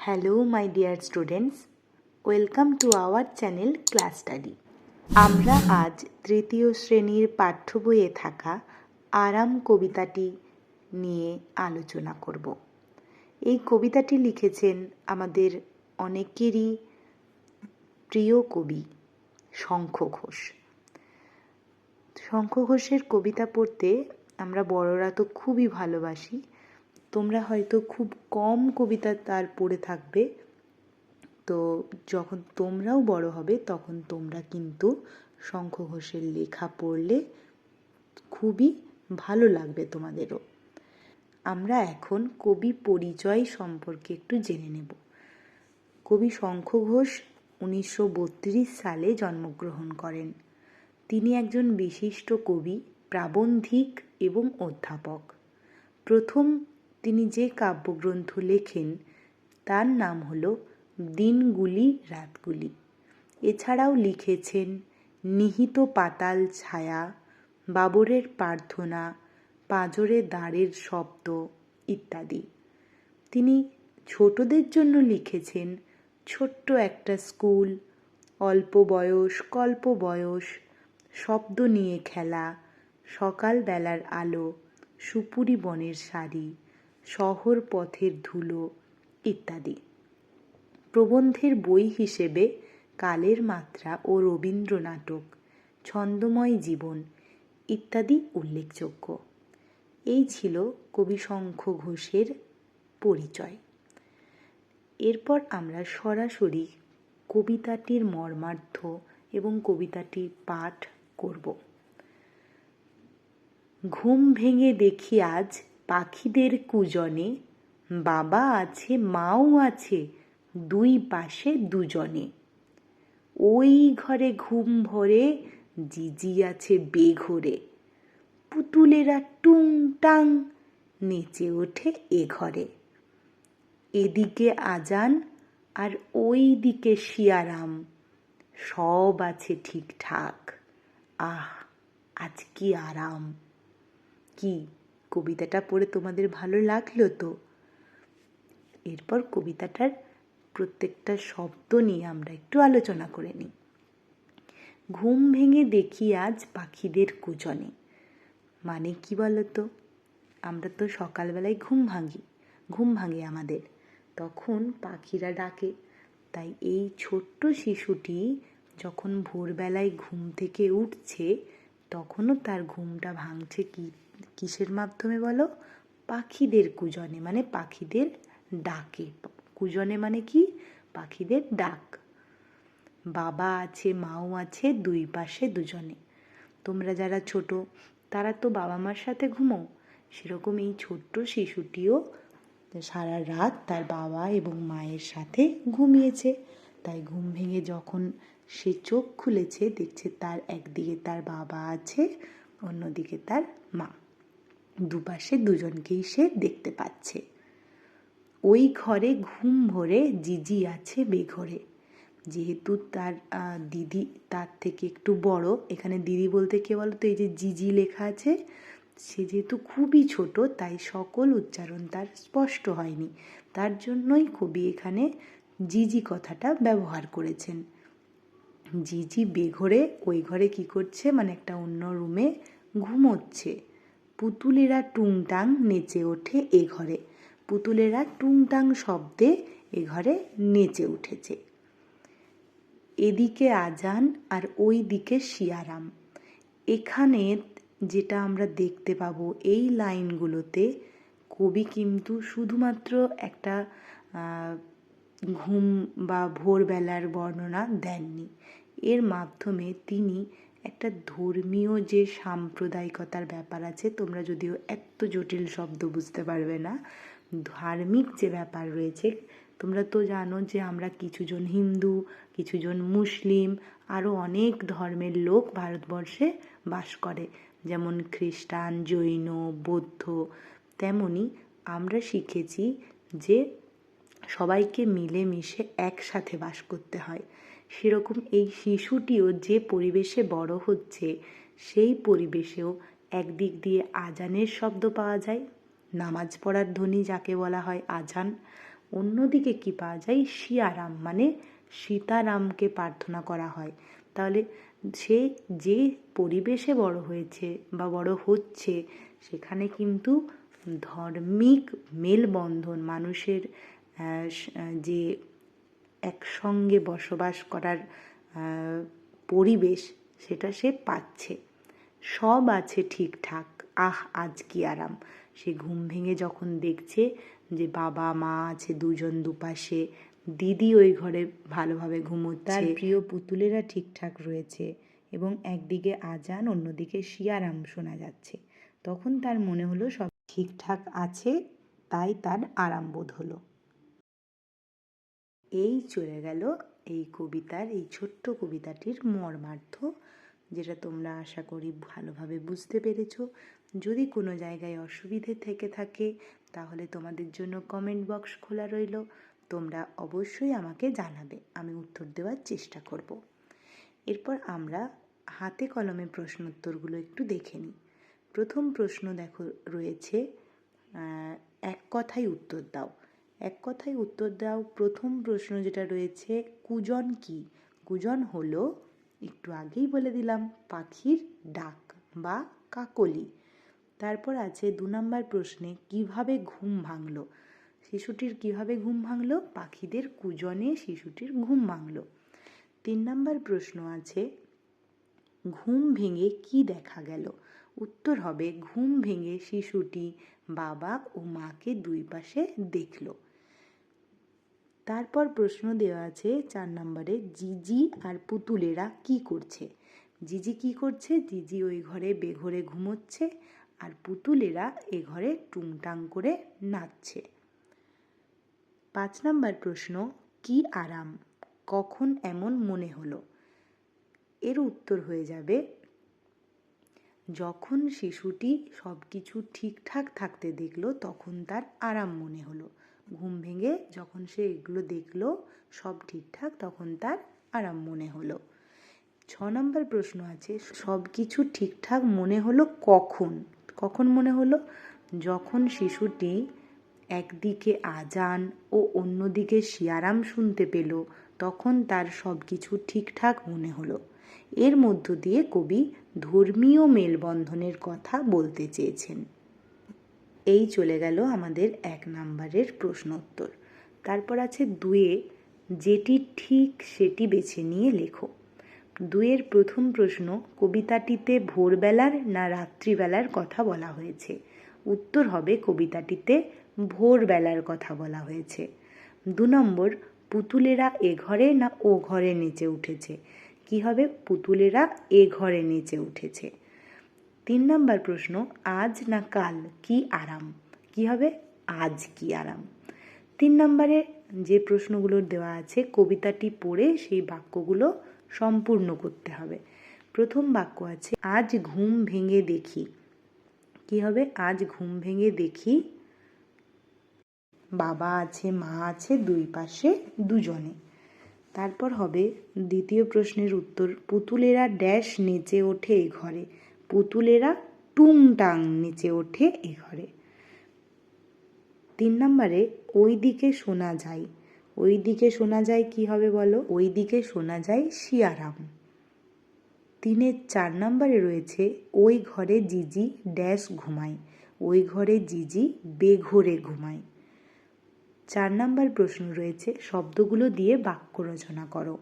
Hello my dear students welcome to our channel class study আমরা আজ তৃতীয় শ্রেণির পাঠ্য বইয়ে থাকা আরাম কবিতাটি নিয়ে আলোচনা করব। এই কবিতাটি লিখেছেন আমাদের অনেকেরই প্রিয় কবি শঙ্খ ঘোষ। শঙ্খ ঘোষের কবিতা পড়তে আমরা বড়রা তো খুবই ভালোবাসি। তোমরা হয়তো খুব কম কবিতা তার পড়ে থাকবে। তো যখন তোমরাও বড় হবে, তখন তোমরা কিন্তু শঙ্খ ঘোষের লেখা পড়লে খুবই ভালো লাগবে তোমাদেরও। আমরা এখন কবি পরিচয় সম্পর্কে একটু জেনে নেব। কবি শঙ্খ ঘোষ উনিশশো বত্রিশ সালে জন্মগ্রহণ করেন। তিনি একজন বিশিষ্ট কবি, প্রাবন্ধিক এবং অধ্যাপক। প্রথম তিনি যে কাব্যগ্রন্থ লেখেন, তার নাম হল দিনগুলি রাতগুলি। এছাড়াও লিখেছেন, নিহিত পাতাল ছায়া, বাবরের প্রার্থনা, পাঁজরে দাঁড়ের শব্দ ইত্যাদি। তিনি ছোটদের জন্য লিখেছেন, ছোট্ট একটা স্কুল, অল্প বয়স, কল্প বয়স, শব্দ নিয়ে খেলা, সকালবেলার আলো, সুপুরি বনের শাড়ি শহর পথের ধুলো ইত্যাদি। প্রবন্ধের বই হিসেবে কালের মাত্রা ও রবীন্দ্র নাটক ছন্দময় জীবন ইত্যাদি উল্লেখযোগ্য। এই ছিল কবি শঙ্খ ঘোষের পরিচয়। এরপর আমরা সরাসরি কবিতাটির মর্মার্থ এবং কবিতাটি পাঠ করব। ঘুম ভেঙে দেখি আজ পাখিদের কুজনে, বাবা আছে, মাও আছে, দুই পাশে দুজনে। ওই ঘরে ঘুম ভরে, জিজি আছে বেঘরে। পুতুলেরা টুং টাং নেচে ওঠে এ ঘরে। এদিকে আজান আর ওই দিকে শিয়ারাম, সব আছে ঠিকঠাক। আহ, আজ কি আরাম। কি কবিতাটা পড়ে তোমাদের ভালো লাগল তো? এরপর কবিতাটার প্রত্যেকটা শব্দ নিয়ে আমরা একটু আলোচনা করে নিই। ঘুম ভেঙে দেখি আজ পাখিদের কুজনে। মানে কি বলতো? আমরা তো সকালবেলায় ঘুম ভাঙি, ঘুম ভাঙে আমাদের। তখন পাখিরা ডাকে, তাই এই ছোট্ট শিশুটি যখন ভোরবেলায় ঘুম থেকে উঠছে, তখনও তার ঘুমটা ভাঙছে কি কিসের মাধ্যমে বলো? পাখিদের কুজনে মানে পাখিদের ডাকে। কুজনে মানে কি? পাখিদের ডাক। বাবা আছে, মাও আছে, দুই পাশে দুজনে। তোমরা যারা ছোট, তারা তো বাবা মার সাথে ঘুমো। সেরকম এই ছোট্ট শিশুটিও সারা রাত তার বাবা এবং মায়ের সাথে ঘুমিয়েছে। তাই ঘুম ভেঙে যখন সে চোখ খুলেছে, দেখছে তার একদিকে তার বাবা আছে, অন্যদিকে তার মা। দুপাশে দুজনকেই সে দেখতে পাচ্ছে। ওই ঘরে ঘুম ভরে জিজি আছে বেঘরে। যেহেতু তার দিদি তার থেকে একটু বড়, এখানে দিদি বলতে কে বলো তো এই যে জিজি লেখা আছে, সে যেহেতু খুবই ছোট, তাই সকল উচ্চারণ তার স্পষ্ট হয়নি। তার জন্যই কবি এখানে জিজি কথাটা ব্যবহার করেছেন। জিজি বেঘরে, ওই ঘরে কি করছে? মানে একটা অন্য রুমে ঘুমোচ্ছে। পুতুলেরা টুংটাং নেচে ওঠে এ ঘরে। পুতুলেরা টুংটাং শব্দে এ ঘরে নেচে উঠেছে। এদিকে আজান আর ওই দিকে শিয়ারাম। এখানে যেটা আমরা দেখতে পাবো এই লাইনগুলোতে, কবি কিন্তু শুধুমাত্র একটা ঘুম বা ভোরবেলার বর্ণনা দেননি। এর মাধ্যমে তিনি একটা ধর্মীয় যে সাম্প্রদায়িকতার ব্যাপার আছে, তোমরা যদিও এত জটিল শব্দ বুঝতে পারবে না, ধার্মিক যে ব্যাপার রয়েছে, তোমরা তো জানো যে আমরা কিছুজন হিন্দু, কিছুজন মুসলিম আরও অনেক ধর্মের লোক ভারতবর্ষে বাস করে, যেমন খ্রিস্টান, জৈন, বৌদ্ধ, তেমনি আমরা শিখেছি যে সবাইকে মিলেমিশে একসাথে বাস করতে হয়। সেরকম এই শিশুটিও যে পরিবেশে বড় হচ্ছে, সেই পরিবেশেও একদিক দিয়ে আজানের শব্দ পাওয়া যায়। নামাজ পড়ার ধ্বনি যাকে বলা হয় আজান, অন্যদিকে কি পাওয়া যায়? শিয়ারাম মানে সীতারামকে প্রার্থনা করা হয়। তাহলে সে যে পরিবেশে বড় হয়েছে বা বড় হচ্ছে, সেখানে কিন্তু ধর্মিক মেলবন্ধন, মানুষের যে একসঙ্গে বসবাস করার পরিবেশ সেটা সে পাচ্ছে। সব আছে ঠিকঠাক। আহ, আজ কি আরাম। সে ঘুম ভেঙে যখন দেখছে যে বাবা, মা আছে দুজন দুপাশে, দিদি ওই ঘরে ভালোভাবে ঘুমোচ্ছে। প্রিয় পুতুলেরা ঠিকঠাক রয়েছে এবং একদিকে আজান, অন্যদিকে শিয়ারাম শোনা যাচ্ছে। তখন তার মনে হলো সব ঠিকঠাক আছে, তাই তার আরাম বোধ হলো। এই চলে গেল এই কবিতার, এই ছোট্ট কবিতাটির মর্মার্থ, যেটা তোমরা আশা করি ভালোভাবে বুঝতে পেরেছ। যদি কোনো জায়গায় অসুবিধে থেকে থাকে, তাহলে তোমাদের জন্য কমেন্ট বক্স খোলা রইল। তোমরা অবশ্যই আমাকে জানাবে, আমি উত্তর দেওয়ার চেষ্টা করব। এরপর আমরা হাতে কলমে প্রশ্নোত্তরগুলো একটু দেখে নিই। প্রথম প্রশ্ন দেখো রয়েছে এক কথায় উত্তর দাও। এক কথায় উত্তর দাও। প্রথম প্রশ্ন যেটা রয়েছে, কুজন কি? কুজন হলো, একটু আগেই বলে দিলাম, পাখির ডাক বা কাকলি। তারপর আছে দু নম্বর প্রশ্নে, কীভাবে ঘুম ভাঙলো? শিশুটির কীভাবে ঘুম ভাঙলো? পাখিদের কুজনে শিশুটির ঘুম ভাঙলো। তিন নম্বর প্রশ্ন আছে, ঘুম ভেঙে কি দেখা গেল? উত্তর হবে, ঘুম ভেঙে শিশুটি বাবা ও মাকে দুই পাশে দেখল। তারপর প্রশ্ন দেওয়া আছে চার নম্বরে, জিজি আর পুতুলেরা কি করছে? জিজি কি করছে? জিজি ওই ঘরে বেঘরে ঘুমোচ্ছে আর পুতুলেরা এ ঘরে টুংটাং করে নাচছে। পাঁচ নম্বর প্রশ্ন, কি আরাম? কখন এমন মনে হলো? এর উত্তর হয়ে যাবে, যখন শিশুটি সব কিছু ঠিকঠাক থাকতে দেখল তখন তার আরাম মনে হলো। ঘুম ভেঙে যখন সে এগুলো দেখল, সব ঠিকঠাক, তখন তার আরাম মনে হলো। ছ নম্বর প্রশ্ন আছে, সব কিছু ঠিকঠাক মনে হলো কখন? কখন মনে হলো? যখন শিশুটি একদিকে আজান ও অন্যদিকে শিয়ারাম শুনতে পেল, তখন তার সব কিছু ঠিকঠাক মনে হলো। এর মধ্য দিয়ে কবি ধর্মীয় মেলবন্ধনের কথা বলতে চেয়েছেন। এই চলে গেল আমাদের এক নম্বরের প্রশ্নোত্তর তারপর আছে দুয়ে, যেটি ঠিক সেটি বেছে নিয়ে লেখো। দুয়ের প্রথম প্রশ্ন, কবিতাটিতে ভোরবেলার না রাত্রিবেলার কথা বলা হয়েছে? উত্তর হবে কবিতাটিতে ভোরবেলার কথা বলা হয়েছে। দু নম্বর, পুতুলেরা এ ঘরে না ও ঘরে নেচে উঠেছে? কি হবে? পুতুলেরা এ ঘরে নেচে উঠেছে। তিন নম্বর প্রশ্ন, আজ না কাল কি আরাম? কি হবে? আজ কি আরাম? তিন নম্বরে যে প্রশ্নগুলো দেওয়া আছে, কবিতাটি পড়ে সেই বাক্যগুলো সম্পূর্ণ করতে হবে। প্রথম বাক্য আছে, আজ ঘুম ভেঙে দেখি। কি হবে? আজ ঘুম ভেঙে দেখি, বাবা আছে, মা আছে, দুই পাশে দুজনে। তারপর হবে, দ্বিতীয় প্রশ্নের উত্তর, পুতুলেরা ড্যাশ নেচে ওঠে ঘরে। পুতুলেরা টুংটাং নিচে ওঠে এ ঘরে। তিন নম্বরে ওই দিকে শোনা যায়। ওই দিকে শোনা যায় কি হবে বলো? ওই দিকে শোনা যায় শিয়ারাম। তিনের চার নম্বরে রয়েছে, ওই ঘরে জিজি ড্যাশ ঘুমায়। ওই ঘরে জিজি বেঘরে ঘুমায়। চার নম্বর প্রশ্ন রয়েছে, শব্দগুলো দিয়ে বাক্য রচনা করো।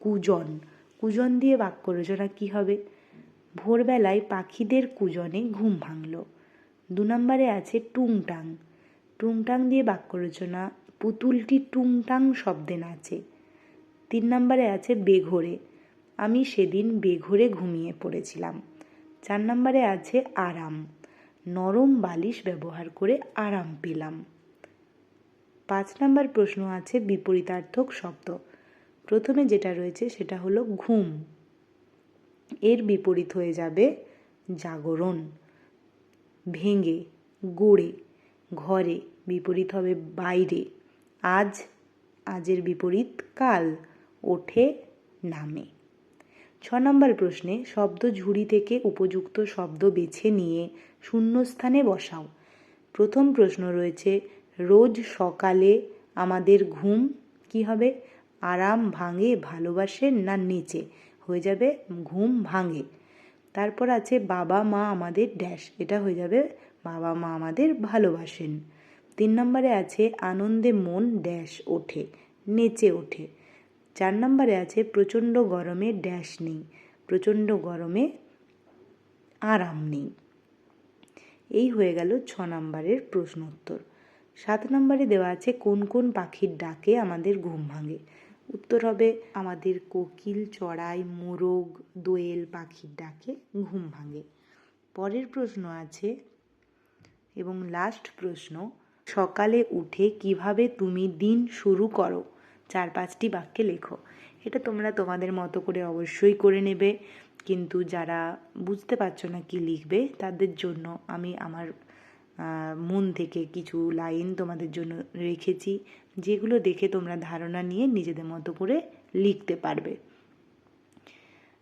কুজন। কুজন দিয়ে বাক্য রচনা কি হবে? ভোরবেলায় পাখিদের কুজনে ঘুম ভাঙল। দু নম্বরে আছে টুংটাং। টুংটাং দিয়ে বাক্য রচনা পুতুলটি টুংটাং শব্দে নাচে। তিন নম্বরে আছে বেঘরে। আমি সেদিন বেঘরে ঘুমিয়ে পড়েছিলাম। চার নম্বরে আছে আরাম। নরম বালিশ ব্যবহার করে আরাম পেলাম। পাঁচ নম্বর প্রশ্ন আছে বিপরীতার্থক শব্দ। প্রথমে যেটা রয়েছে সেটা হলো ঘুম। এর বিপরীত হয়ে যাবে জাগরণ। ভেঙে, গড়ে, ঘরে বিপরীত হবে বাইরে। আজ, আজের বিপরীত কাল, ওঠে, নামে। ছ নম্বর প্রশ্নে শব্দ ঝুড়ি থেকে উপযুক্ত শব্দ বেছে নিয়ে শূন্যস্থানে বসাও। প্রথম প্রশ্ন রয়েছে, রোজ সকালে আমাদের ঘুম কি হবে? আরাম ভাঙে ভালোবাসেন না নিচে? হয়ে যাবে ঘুম ভাঙে। তারপর আছে বাবা মা আমাদের ড্যাশ এটা হয়ে যাবে বাবা মা আমাদের ভালোবাসেন। তিন নম্বরে আছে আনন্দে মন ড্যাশ ওঠে, নেচে ওঠে। চার নম্বরে আছে প্রচণ্ড গরমে ড্যাশ নেই, প্রচণ্ড গরমে আরাম নেই। এই হয়ে গেল ছ নম্বরের প্রশ্ন উত্তর সাত নম্বরে দেওয়া আছে কোন কোন পাখির ডাকে আমাদের ঘুম ভাঙে। উত্তর হবে আমাদের কোকিল, চড়াই, মোরগ, দোয়েল পাখির ডাকে ঘুম ভাঙে। পরের প্রশ্ন আছে এবং লাস্ট প্রশ্ন, সকালে উঠে কীভাবে তুমি দিন শুরু করো? চার পাঁচটি বাক্যে লেখো। এটা তোমরা তোমাদের মতো করে অবশ্যই করে নেবে। কিন্তু যারা বুঝতে পারছ না কি লিখবে, তাদের জন্য আমি আমার মন থেকে কিছু লাইন তোমাদের জন্য রেখেছি, যেগুলো দেখে তোমরা ধারণা নিয়ে নিজেদের মতো করে লিখতে পারবে।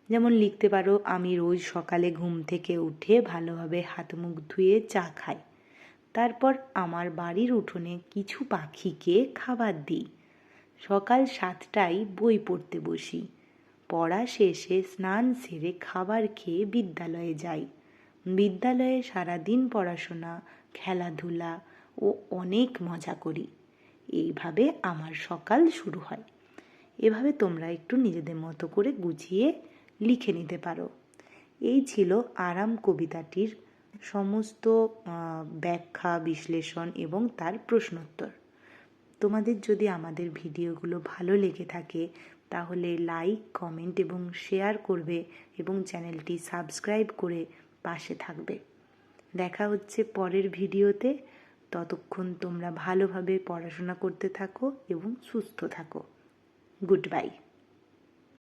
যেমন লিখতে পারো, আমি রোজ সকালে ঘুম থেকে উঠে ভালোভাবে হাত মুখ ধুয়ে চা খাই। তারপর আমার বাড়ির উঠোনে কিছু পাখিকে খাবার দিই। সকাল সাতটায় বই পড়তে বসি। পড়া শেষে স্নান সেরে খাবার খেয়ে বিদ্যালয়ে যাই। বিদ্যালয়ে সারাদিন পড়াশোনা খেলাধুলা ও অনেক মজা করি। এইভাবে আমার সকাল শুরু হয়। এভাবে তোমরা একটু নিজেদের মতো করে গুছিয়ে লিখে নিতে পারো। এই ছিল আরাম কবিতাটির সমস্ত ব্যাখ্যা, বিশ্লেষণ এবং তার প্রশ্নোত্তর। তোমাদের যদি আমাদের ভিডিওগুলো ভালো লেগে থাকে, তাহলে লাইক, কমেন্ট এবং শেয়ার করবে এবং চ্যানেলটি সাবস্ক্রাইব করে পাশে থাকবে। দেখা হচ্ছে পরের ভিডিওতে। ততক্ষণ তোমরা ভালোভাবে পড়াশোনা করতে থাকো এবং সুস্থ থাকো। Good bye.